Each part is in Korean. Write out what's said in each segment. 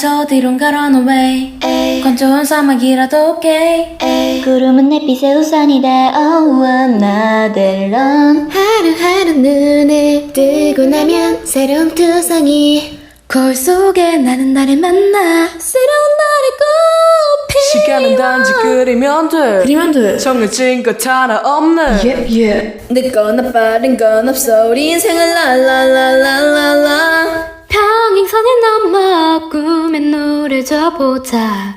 저 뒤론가 run away 에이. 건조한 사막이라도 오케이. 구름은 햇빛의 우산이다. Oh another run 하루하루 눈을 뜨고 나면 새로운 투성이. 거울 속에 나는 나를 만나. 새로운 날의 꽃피 시간은 단지 그리면 돼. 그리면 돼. 정해진 것 하나 없네. 예예 늦거나 빠른 건 없어. 우리 인생은 랄랄랄랄랄라 노래 줘보자.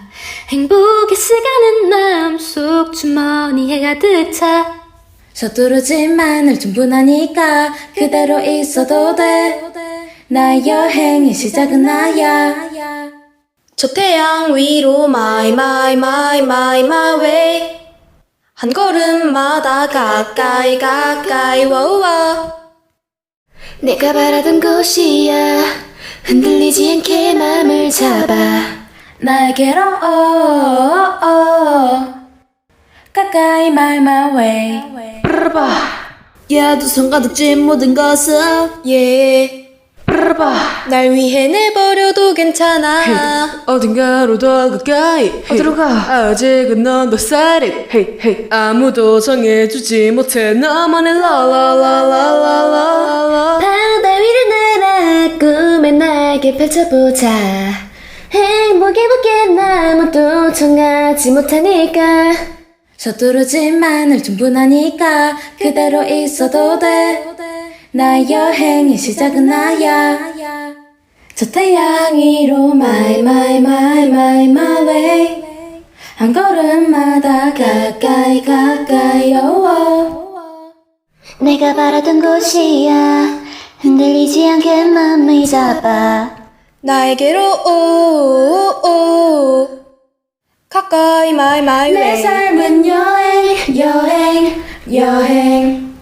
행복의 시간은 마음속 주머니에 가득 차. 서두르지만을 충분하니까 그대로 있어도 돼. 나의 여행의 시작은 나야. 저 태양 위로 my my my my my way 한 걸음마다 가까이 가까이 워워 내가 바라던 곳이야 흔들리지 않게 맘을 잡아. 나에게로 오오오 가까이 my my way 브르바. 야두 손 가득 쥔 모든 것은 yeah 브르바. 날 위해 내버려도 괜찮아. 어딘가로 더 가까이. 어디로 가? 아직은 넌더 살it hey, hey. 아무도 정해주지 못해. 나만의 라라라라라라라 펼쳐보자. 행복해 보게. 아무도 정하지 못하니까. 서두르지만을 충분하니까. 그대로 있어도 돼. 나의 여행의 시작은 나야. 저 태양 위로 my my my my my way. 한 걸음마다 가까이 가까이 오오 내가 바라던 곳이야. 흔들리지 않게 맘을 잡아 나에게로 오오오. 가까이 my my 내 way 삶은 여행 여행 여행.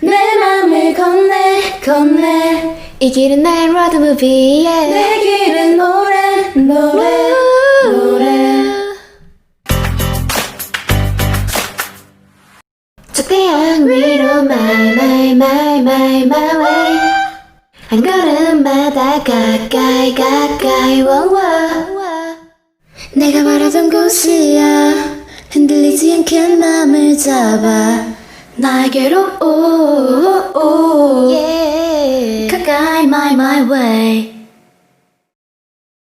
내 맘을 건네 건네. 이 길은 나의 road movie yeah. 내 길은 노래 노래 노래. 저 태양 위로 my my my my my way 한 걸음마다 가까이 가까이 워워. 내가 바라던 곳이야. 흔들리지 않게 맘을 잡아. 나에게로 오오오. Yeah. 가까이 my my way